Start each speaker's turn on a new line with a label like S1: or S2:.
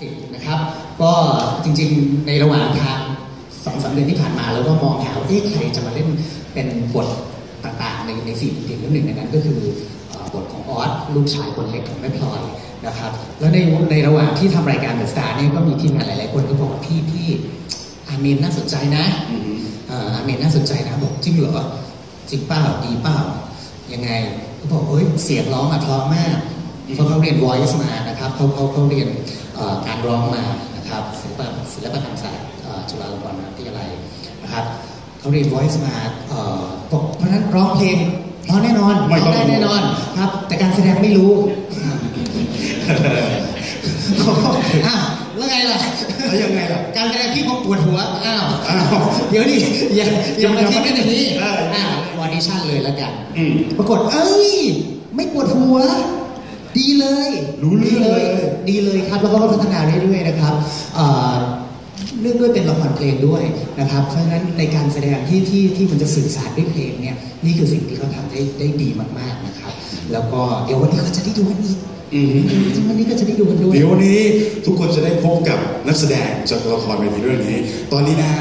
S1: สินะครับ ก็จริงๆในระหว่างทางสองสามเดือนที่ผ่านมาเราก็มองหาว่าเอ๊ะใครจะมาเล่นเป็นบทต่างๆ ในในสี่บทเรื่องหนึ่งในนั้นก็คือบทของออสลูกชายคนเล็กของแม่พลอยนะครับ แล้วในในระหว่างที่ทำรายการเดอะสตาร์เนี่ยก็มีทีมงานหลายๆคนก็บอกว่าพี่พี่อาเมนน่าสนใจนะอาเมนน่าสนใจนะบอกจริงเหรอจริงเปล่าดีเปล่ายังไงเขาบอกเอ้ยเสียงร้องอะเพราะมาก เพราะเขาเรียน voice มานะครับเขาเขาเขาเรียนเอ่อการร้องมานะครับศิลปะศิลปกรรมศาสตร์เอ่อจุฬาลงกรณ์มหาวิทยาลัยนะครับเขาเรียน voice มาเอ่อบอกเพราะฉะนั้นร้องเพลงเพราะแน่นอน
S2: ไม่ต้อง
S1: ร้ได้แน่นอนครับ แต่การแสดงไม่รู้อ้าวแล้วไงล่ะ
S2: แล้วยังไงล่ะ
S1: การแสดงพี่ผมปวดหัวอ้าว
S2: อ้าว
S1: เดี๋ยวดิอย่าอย่ามาคิดกันอย่างนี้
S2: เอออ่
S1: อ่าวอดิชั่นเลยแล้วกัน
S2: อืม
S1: ปรากฏเอ้ย ไม่ปวดหัว ดีเลย
S2: รู้เรื่องเลย
S1: ดีเลยครับ แล้วก็พัฒนาเรื่อยๆนะครับเอ่อเรื่องด้วยเป็นละครเพลงด้วยนะครับ เพราะฉะนั้นในการแสดงที่ที่ที่มันจะสื่อสารด้วยเพลงเนี่ยนี่คือสิ่งที่เขาทำได้ได้ดีมากๆนะครับ แล้วก็เดี๋ยววันนี้ก็จะได้ดูกันอีก
S2: อืม
S1: วันนี้ก็จะได้ดูกันด้วย
S2: เดี๋ยววันนี้ทุกคนจะได้พบกับนักแสดงจากละครเวทีเรื่องนี้ ตอนนี้นะ